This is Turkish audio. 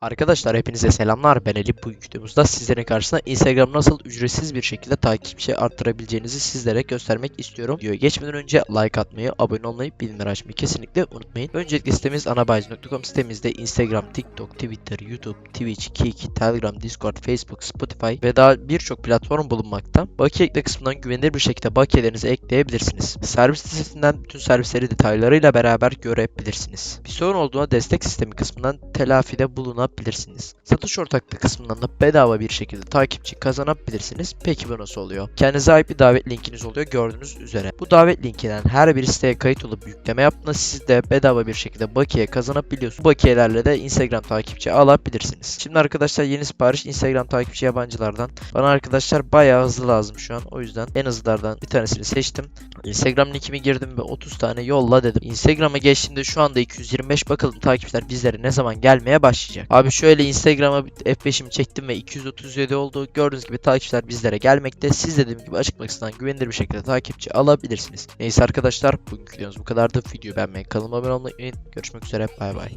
Arkadaşlar hepinize selamlar. Ben Ali. Bu videomuzda sizlerin karşısına Instagram nasıl ücretsiz bir şekilde takipçi arttırabileceğinizi sizlere göstermek istiyorum. Videoya geçmeden önce like atmayı, abone olmayı, bildirimleri açmayı kesinlikle unutmayın. Öncelikle sitemiz anabayz.com sitemizde Instagram, TikTok, Twitter, YouTube, Twitch, Kik, Telegram, Discord, Facebook, Spotify ve daha birçok platform bulunmakta. Bakiye ekle kısmından güvenilir bir şekilde bakiyelerinizi ekleyebilirsiniz. Servis listesinden bütün servisleri detaylarıyla beraber görebilirsiniz. Bir sorun olduğunda destek sistemi kısmından telafide bulunabilirsiniz. Satış ortaklığı kısmından da bedava bir şekilde takipçi kazanabilirsiniz. Peki bu nasıl oluyor? Kendinize ait bir davet linkiniz oluyor gördüğünüz üzere. Bu davet linkinden her bir siteye kayıt olup yükleme yaptığında siz de bedava bir şekilde bakiye kazanabiliyorsunuz. Bu bakiyelerle de Instagram takipçi alabilirsiniz. Şimdi arkadaşlar yeni sipariş Instagram takipçi yabancılardan. Bana arkadaşlar bayağı hızlı lazım şu an. O yüzden en hızlılardan bir tanesini seçtim. Instagram linkimi girdim ve 30 tane yolla dedim. Instagram'a geçtiğimde şu anda 225 bakalım takipçiler bizlere ne zaman gelmeye başlayacak. Abi şöyle Instagram'a F5'imi çektim ve 237 oldu. Gördüğünüz gibi takipçiler bizlere gelmekte. Siz dediğim gibi açıklama kısmından güvenilir bir şekilde takipçi alabilirsiniz. Neyse arkadaşlar bugünkü videomuz bu kadardı. Videoyu beğenmeyi, kanalıma abone olmayı unutmayın. Görüşmek üzere. Bay bay.